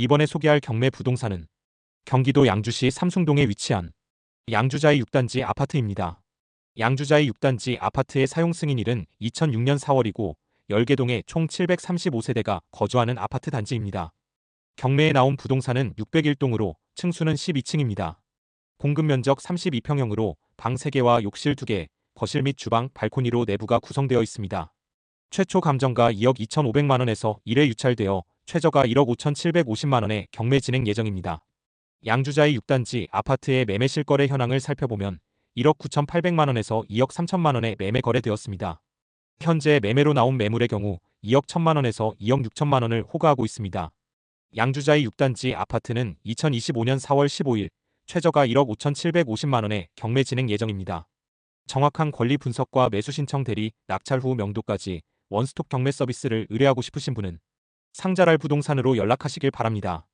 이번에 소개할 경매 부동산은 경기도 양주시 삼숭동에 위치한 양주자의 6단지 아파트입니다. 양주자의 6단지 아파트의 사용 승인일은 2006년 4월이고 열개동에 총 735세대가 거주하는 아파트 단지입니다. 경매에 나온 부동산은 601동으로 층수는 12층입니다. 공급 면적 32평형으로 방 3개와 욕실 2개, 거실 및 주방, 발코니로 내부가 구성되어 있습니다. 최초 감정가 2억 2,500만 원에서 1회 유찰되어 최저가 1억 5,750만 원에 경매 진행 예정입니다. 양주자의 6단지 아파트의 매매 실거래 현황을 살펴보면 1억 9,800만 원에서 2억 3천만 원에 매매 거래되었습니다. 현재 매매로 나온 매물의 경우 2억 1천만 원에서 2억 6천만 원을 호가하고 있습니다. 양주자의 6단지 아파트는 2025년 4월 15일 최저가 1억 5,750만 원에 경매 진행 예정입니다. 정확한 권리 분석과 매수 신청 대리, 낙찰 후 명도까지 원스톱 경매 서비스를 의뢰하고 싶으신 분은 상자랄 부동산으로 연락하시길 바랍니다.